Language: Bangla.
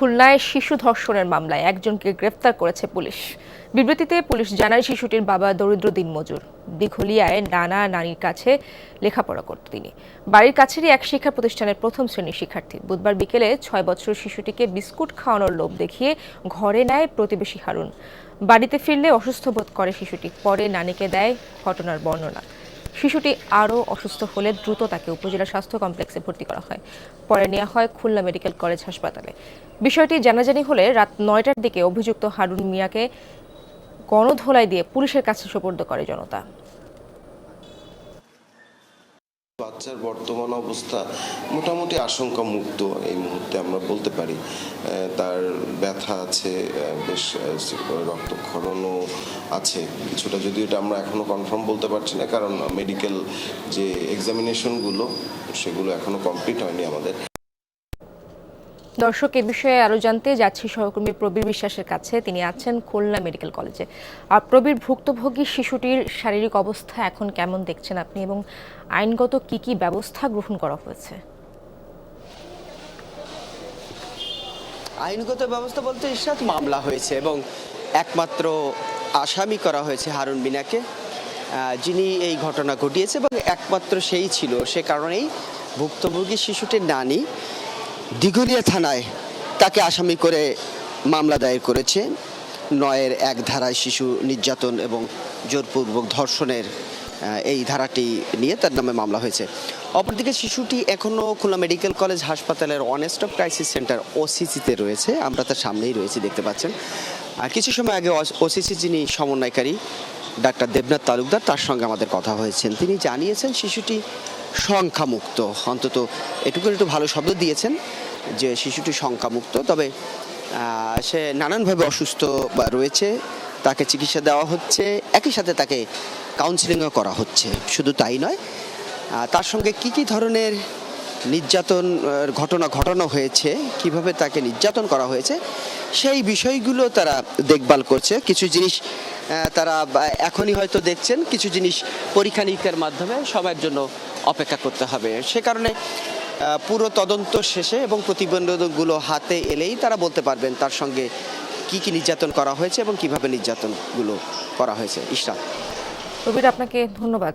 খুলনায় শিশু ধর্ষণের মামলায় একজনকে গ্রেফতার করেছে পুলিশ। বিবৃতিতে পুলিশ জানায় শিশুটির বাবা দরিদ্র দিনমজুর। দিঘলিয়ায় নানা নানির কাছে লেখাপড়া করত তিনি। বাড়ির কাছেরই এক শিক্ষা প্রতিষ্ঠানের প্রথম শ্রেণির শিক্ষার্থী। বুধবার বিকেলে ছয় বছর শিশুটিকে বিস্কুট খাওয়ানোর লোভ দেখিয়ে ঘরে নেয় প্রতিবেশী হারুন। বাড়িতে ফিরলে অসুস্থ বোধ করে শিশুটি। পরে নানিকে দেয় ঘটনার বর্ণনা। শিশুটি আরও অসুস্থ হলে দ্রুত তাকে উপজেলা স্বাস্থ্য কমপ্লেক্সে ভর্তি করা হয়। পরে নেওয়া হয় খুলনা মেডিকেল কলেজ হাসপাতালে। বিষয়টি জানাজানি হলে রাত নয়টার দিকে অভিযুক্ত হারুন মিয়াকে গণধোলাই দিয়ে পুলিশের কাছে সোপর্দ করে জনতা। বাচ্চার বর্তমান অবস্থা মোটামুটি আশঙ্কা মুক্ত এই মুহূর্তে আমরা বলতে পারি। তার ব্যথা আছে বেশ রক্তক্ষরণও আছে। কিছুটা যদিও এটা আমরা এখনও কনফার্ম বলতে পারছি না, কারণ মেডিকেল যে এক্সামিনেশনগুলো সেগুলো এখনও কমপ্লিট হয়নি আমাদের। দর্শক, এ বিষয়ে আরও জানতে যাচ্ছি সহকর্মী প্রবীর বিশ্বাসের কাছে। তিনি আছেন খুলনা মেডিকেল কলেজে। আর প্রবীর, ভুক্তভোগী শিশুটির শারীরিক অবস্থা এখন কেমন দেখছেন আপনি এবং আইনগত কি কি ব্যবস্থা গ্রহণ করা হয়েছে? আইনগত ব্যবস্থা বলতে ইশরাত মামলা হয়েছে এবং একমাত্র আসামি করা হয়েছে হারুন বিনাকে যিনি এই ঘটনা ঘটিয়েছে এবং একমাত্র সেই ছিল। সে কারণেই ভুক্তভোগী শিশুটির নানি দিঘলিয়া থানায় তাকে আসামি করে মামলা দায়ের করেছে। নয়ের এক ধারায় শিশু নির্যাতন এবং জোরপূর্বক ধর্ষণের এই ধারাটি নিয়ে তার নামে মামলা হয়েছে। অপরদিকে শিশুটি এখনও খুলনা মেডিকেল কলেজ হাসপাতালের ওয়ান স্টপ ক্রাইসিস সেন্টার ওসিসিতে রয়েছে। আমরা তার সামনেই রয়েছি, দেখতে পাচ্ছেন। আর কিছু সময় আগে ওসিসি যিনি সমন্বয়কারী ডাক্তার দেবনাথ তালুকদার, তার সঙ্গে আমাদের কথা হয়েছেন তিনি জানিয়েছেন শিশুটি সংখ্যামুক্ত। অন্তত এটুকু একটু ভালো শব্দ দিয়েছেন যে শিশুটি সংখ্যামুক্ত, তবে সে নানানভাবে অসুস্থ রয়েছে, তাকে চিকিৎসা দেওয়া হচ্ছে, একই সাথে তাকে কাউন্সিলিংও করা হচ্ছে। শুধু তাই নয় তার সঙ্গে কি কি ধরনের নির্যাতন ঘটনা ঘটানো হয়েছে, কীভাবে তাকে নির্যাতন করা হয়েছে, সেই বিষয়গুলো তারা দেখভাল করছে। কিছু জিনিস তারা এখনই হয়তো দেখছেন, কিছু জিনিস পরীক্ষা নিরীক্ষার মাধ্যমে সবার জন্য অপেক্ষা করতে হবে। সে কারণে পুরো তদন্ত শেষে এবং প্রতিবন্ধকগুলো হাতে এলেই তারা বলতে পারবেন তার সঙ্গে কি কি নির্যাতন করা হয়েছে এবং কীভাবে নির্যাতনগুলো করা হয়েছে। ইশরাত। রবির আপনাকে ধন্যবাদ।